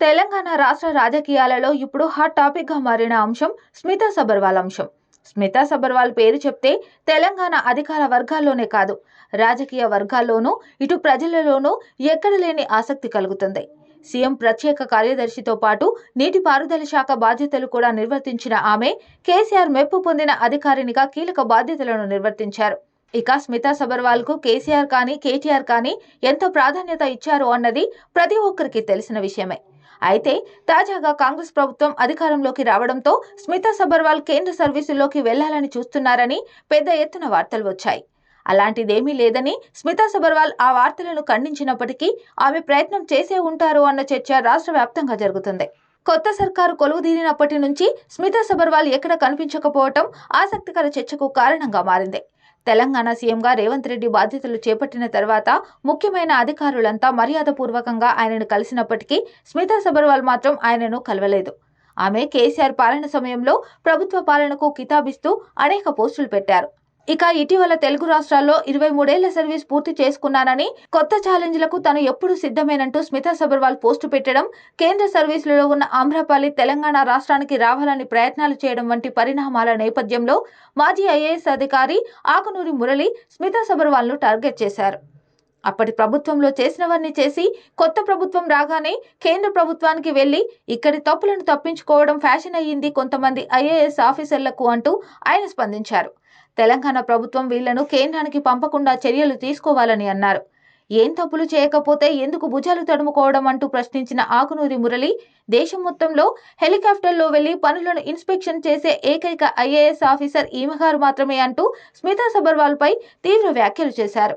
తెలంగాణ రాష్ట్ర రాజకీయాలలో ఇప్పుడు హాట్ టాపిక్గా మారిన అంశం స్మితా సబర్వాల్ అంశం. స్మితా సబర్వాల్ పేరు చెప్తే తెలంగాణ అధికార వర్గాల్లోనే కాదు రాజకీయ వర్గాల్లోనూ ఇటు ప్రజలలోనూ ఎక్కడ లేని ఆసక్తి కలుగుతుంది. సీఎం ప్రత్యేక కార్యదర్శితో పాటు నీటిపారుదల శాఖ బాధ్యతలు కూడా నిర్వర్తించిన ఆమె కేసీఆర్ మెప్పు పొందిన అధికారినిగా కీలక బాధ్యతలను నిర్వర్తించారు. ఇక స్మితా సబర్వాల్కు కేసీఆర్ కానీ కేటీఆర్ కానీ ఎంతో ప్రాధాన్యత ఇచ్చారు అన్నది ప్రతి ఒక్కరికి తెలిసిన విషయమే. అయితే తాజాగా కాంగ్రెస్ ప్రభుత్వం అధికారంలోకి రావడంతో స్మితా సబర్వాల్ కేంద్ర సర్వీసుల్లోకి వెళ్ళాలని చూస్తున్నారని పెద్ద ఎత్తున వార్తలు వచ్చాయి. అలాంటిదేమీ లేదని స్మితా సబర్వాల్ ఆ వార్తలను ఖండించినప్పటికీ ఆమె ప్రయత్నం చేసే ఉంటారు అన్న చర్చ రాష్ట్ర వ్యాప్తంగా జరుగుతుంది. కొత్త సర్కారు కొలువుదీరినప్పటి నుంచి స్మితా సబర్వాల్ ఎక్కడ కనిపించకపోవటం ఆసక్తికర చర్చకు కారణంగా మారింది. తెలంగాణ సీఎంగా రేవంత్ రెడ్డి బాధ్యతలు చేపట్టిన తర్వాత ముఖ్యమైన అధికారులంతా మర్యాదపూర్వకంగా ఆయనను కలిసినప్పటికీ స్మితా సబర్వాల్ మాత్రం ఆయనను కలవలేదు. ఆమె కేసీఆర్ పాలన సమయంలో ప్రభుత్వ పాలనకు కితాబిస్తూ అనేక పోస్టులు పెట్టారు. ఇక ఇటీవల తెలుగు రాష్ట్రాల్లో ఇరవై మూడేళ్ళ సర్వీస్ పూర్తి చేసుకున్నానని కొత్త ఛాలెంజ్లకు తను ఎప్పుడు సిద్ధమేనంటూ స్మితా సబర్వాల్ పోస్టు పెట్టడం కేంద్ర సర్వీసులలో ఉన్న ఆమ్రపాలి తెలంగాణ రాష్ట్రానికి రావాలని ప్రయత్నాలు చేయడం వంటి పరిణామాల నేపథ్యంలో మాజీ ఐఏఎస్ అధికారి ఆకునూరి మురళి స్మితా సబర్వాల్ను టార్గెట్ చేశారు. అప్పటి ప్రభుత్వంలో చేసినవన్నీ చేసి కొత్త ప్రభుత్వం రాగానే కేంద్ర ప్రభుత్వానికి వెళ్ళి ఇక్కడి తప్పులను తప్పించుకోవడం ఫ్యాషన్ అయ్యింది కొంతమంది ఐఏఎస్ ఆఫీసర్లకు అంటూ ఆయన స్పందించారు. తెలంగాణ ప్రభుత్వం వీళ్ళను కేంద్రానికి పంపకుండా చర్యలు తీసుకోవాలని అన్నారు. ఏం తప్పులు చేయకపోతే ఎందుకు భుజాలు తడుముకోవడం అంటూ ప్రశ్నించిన ఆకునూరి మురళి దేశం మొత్తంలో హెలికాప్టర్లో వెళ్ళి పనులను ఇన్స్పెక్షన్ చేసే ఏకైక ఐఏఎస్ ఆఫీసర్ ఈమెగారు మాత్రమే అంటూ స్మితా సబర్వాల్పై తీవ్ర వ్యాఖ్యలు చేశారు.